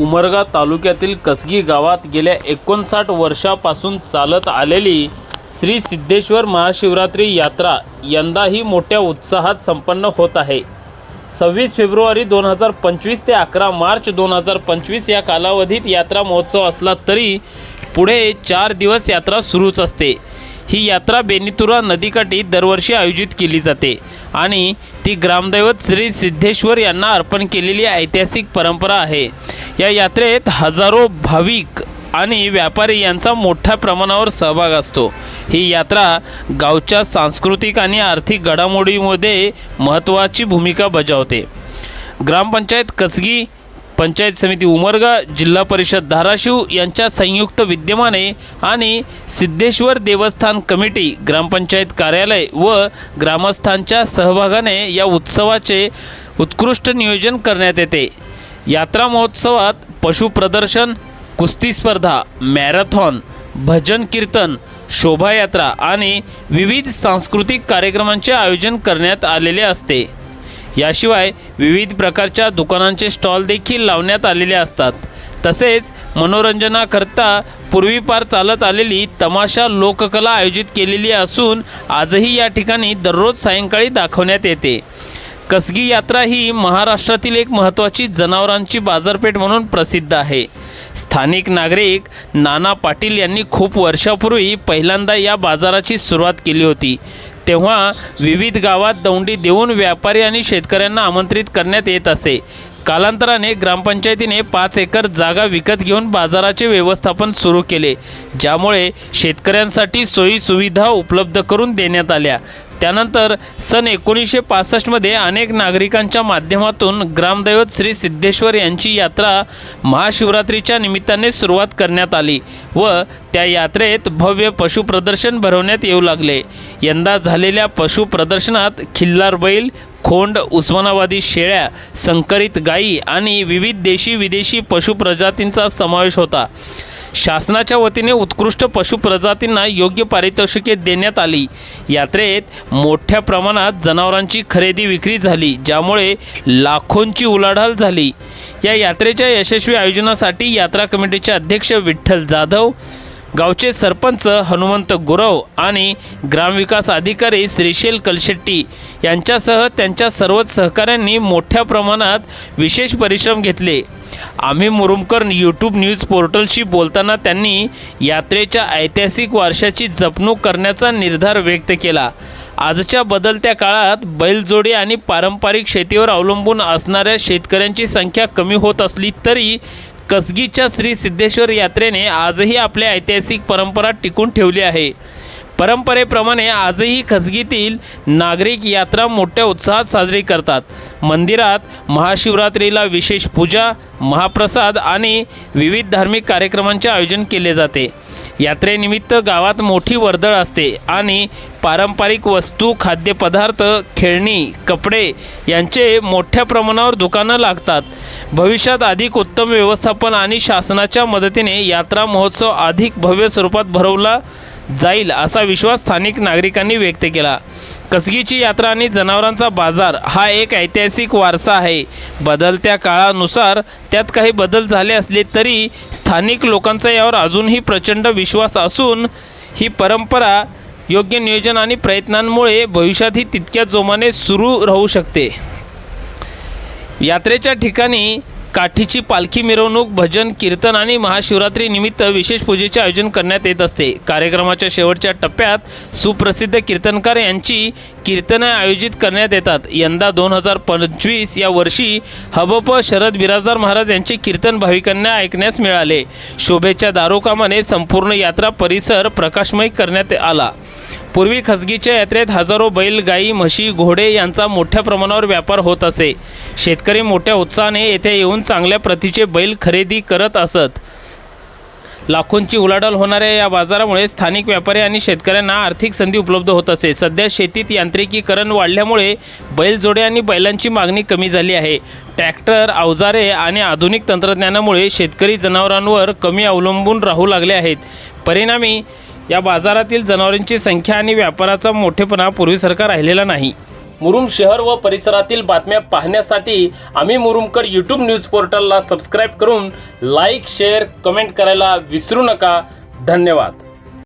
उमरगा तालुक्यातील कसगी गावात गेल्या एकोणसाठ वर्षापासून चालत आलेली श्री सिद्धेश्वर महाशिवरात्री यात्रा यंदाही मोठ्या उत्साहात संपन्न होत आहे. सव्वीस फेब्रुवारी दोन हजार पंचवीस ते अकरा मार्च दोन हजार पंचवीस या कालावधीत यात्रा महोत्सव असला तरी पुढे चार दिवस यात्रा सुरूच असते. ही यात्रा बेनितुरा नदीकाठी दरवर्षी आयोजित केली जाते आणि ती ग्रामदैवत श्री सिद्धेश्वर यांना अर्पण केलेली ऐतिहासिक परंपरा आहे. या यात्रेत हजारो भाविक आणि व्यापारी यांचा मोठ्या प्रमाणावर सहभाग असतो. ही यात्रा गावच्या सांस्कृतिक आणि आर्थिक घडामोडीमध्ये महत्त्वाची भूमिका बजावते. ग्रामपंचायत कसगी पंचायत समिती उमरगा जिल्हा परिषद धाराशिव यांच्या संयुक्त विद्यमाने आणि सिद्धेश्वर देवस्थान कमिटी ग्रामपंचायत कार्यालय व ग्रामस्थांच्या सहभागाने या उत्सवाचे उत्कृष्ट नियोजन करण्यात येते. यात्रा महोत्सवात पशुप्रदर्शन कुस्ती स्पर्धा मॅरेथॉन भजन कीर्तन शोभायात्रा आणि विविध सांस्कृतिक कार्यक्रमांचे आयोजन करण्यात आलेले असते. याशिवाय विविध प्रकारच्या दुकानांचे स्टॉल देखील लावण्यात आलेले असतात. तसेच मनोरंजनाकरता पूर्वीपार चालत आलेली तमाशा लोककला आयोजित केलेली असून आजही या ठिकाणी दररोज सायंकाळी दाखवण्यात येते. कसगी यात्रा ही महाराष्ट्रातील एक महत्त्वाची जनावरांची बाजारपेठ म्हणून प्रसिद्ध आहे. स्थानिक नागरिक नाना पाटील यांनी खूप वर्षापूर्वी पहिल्यांदा या बाजाराची सुरुवात केली होती. तेव्हा विविध गावात दौंडी देऊन व्यापारी आणि शेतकऱ्यांना आमंत्रित करण्यात येत असे. कालांतराने ग्रामपंचायतीने पाच एकर जागा विकत घेऊन बाजाराचे व्यवस्थापन सुरू केले ज्यामुळे शेतकऱ्यांसाठी सोयी सुविधा उपलब्ध करून देण्यात आल्या. त्यानंतर सन एकोणीसशे पासष्टमध्ये अनेक नागरिकांच्या माध्यमातून ग्रामदैवत श्री सिद्धेश्वर यांची यात्रा महाशिवरात्रीच्या निमित्ताने सुरुवात करण्यात आली व त्या यात्रेत भव्य पशुप्रदर्शन भरवण्यात येऊ लागले. यंदा झालेल्या पशुप्रदर्शनात खिल्लार बैल खोंड उस्मानाबादी शेळ्या संकरित गायी आणि विविध देशी विदेशी पशु प्रजातींचा समावेश होता. शासनाच्या वतीने उत्कृष्ट पशु प्रजातींना योग्य पारितोषिके देण्यात आली. यात्रेत मोठ्या प्रमाणात जनावरांची खरेदी विक्री झाली ज्यामुळे लाखोंची उलाढाल झाली. या यात्रेच्या यशस्वी आयोजनासाठी यात्रा कमिटीचे अध्यक्ष विठ्ठल जाधव गावचे सरपंच हनुमंत गुरव आणि ग्रामविकास अधिकारी श्रीशेल कलशेट्टी यांच्यासह त्यांच्या सर्वच सहकाऱ्यांनी मोठ्या प्रमाणात विशेष परिश्रम घेतले. आम्ही मुरुमकर यूट्यूब न्यूज पोर्टलशी बोलताना त्यांनी यात्रेच्या ऐतिहासिक वारशाची जपणूक करण्याचा निर्धार व्यक्त केला. आजच्या बदलत्या काळात बैलजोडी आणि पारंपरिक शेतीवर अवलंबून असणाऱ्या शेतकऱ्यांची संख्या कमी होत असली तरी कसगीच्या श्री सिद्धेश्वर यात्रेने आजही आपली ऐतिहासिक परंपरा टिकून ठेवली आहे. परंपरेप्रमाणे आजही खसगीतील नागरिक यात्रा मोठ्या उत्साहात साजरी करतात. मंदिरात महाशिवरात्रीला विशेष पूजा महाप्रसाद आणि विविध धार्मिक कार्यक्रमांचे आयोजन केले जाते. यात्रेनिमित्त गावात मोठी वर्दळ असते आणि पारंपरिक वस्तू खाद्यपदार्थ खेळणी कपडे यांचे मोठ्या प्रमाणावर दुकानं लागतात. भविष्यात अधिक उत्तम व्यवस्थापन आणि शासनाच्या मदतीने यात्रा महोत्सव अधिक भव्य स्वरूपात भरवला जाईल असा विश्वास स्थानिक नागरिकांनी व्यक्त केला. कसगीची यात्रा आणि जनावरांचा बाजार हा एक ऐतिहासिक वारसा आहे. बदलत्या काळानुसार त्यात काही बदल झाले असले तरी स्थानिक लोकांचा यावर अजूनही प्रचंड विश्वास असून ही परंपरा योग्य नियोजन आणि प्रयत्नांमुळे भविष्यातही तितक्या जोमाने सुरू राहू शकते. यात्रेच्या ठिकाणी काठीची पालखी मिरवणूक भजन कीर्तन आणि महाशिवरात्री निमित्त विशेष पूजेचे आयोजन करण्यात येत असते. कार्यक्रमाच्या शेवटच्या टप्प्यात सुप्रसिद्ध कीर्तनकार यांची कीर्तनं आयोजित करण्यात येतात. यंदा दोन हजार पंचवीस या वर्षी हबप शरद बिराजदार महाराज यांचे कीर्तन भाविकांना ऐकण्यास मिळाले. शोभेच्या दारोकामाने संपूर्ण यात्रा परिसर प्रकाशमय करण्यात आला. पूर्वी खसगीच्या यात्रेत हजारो बैल गाई म्हशी घोडे यांचा मोठ्या प्रमाणावर व्यापार होत असे. शेतकरी मोठ्या उत्साहाने येथे येऊन चांगल्या प्रतीचे बैल खरेदी करत असत. लाखोंची उलाढाल होणाऱ्या या बाजारामुळे स्थानिक व्यापारी आणि शेतकऱ्यांना आर्थिक संधी उपलब्ध होत असे. सध्या शेतीत यांत्रिकीकरण वाढल्यामुळे बैलजोडे आणि बैलांची मागणी कमी झाली आहे. ट्रॅक्टर अवजारे आणि आधुनिक तंत्रज्ञानामुळे शेतकरी जनावरांवर कमी अवलंबून राहू लागले आहेत. परिणामी या बाजारातील जनावरांची संख्या आणि व्यापाराचा मोठेपणा पूर्वीसारखा राहिलेला नाही. मुरुम शहर व परिसरातील बातम्या पाहण्यासाठी आम्ही मुरुमकर यूट्यूब न्यूज पोर्टलला सबस्क्राईब करून लाईक शेअर कमेंट करायला विसरू नका. धन्यवाद.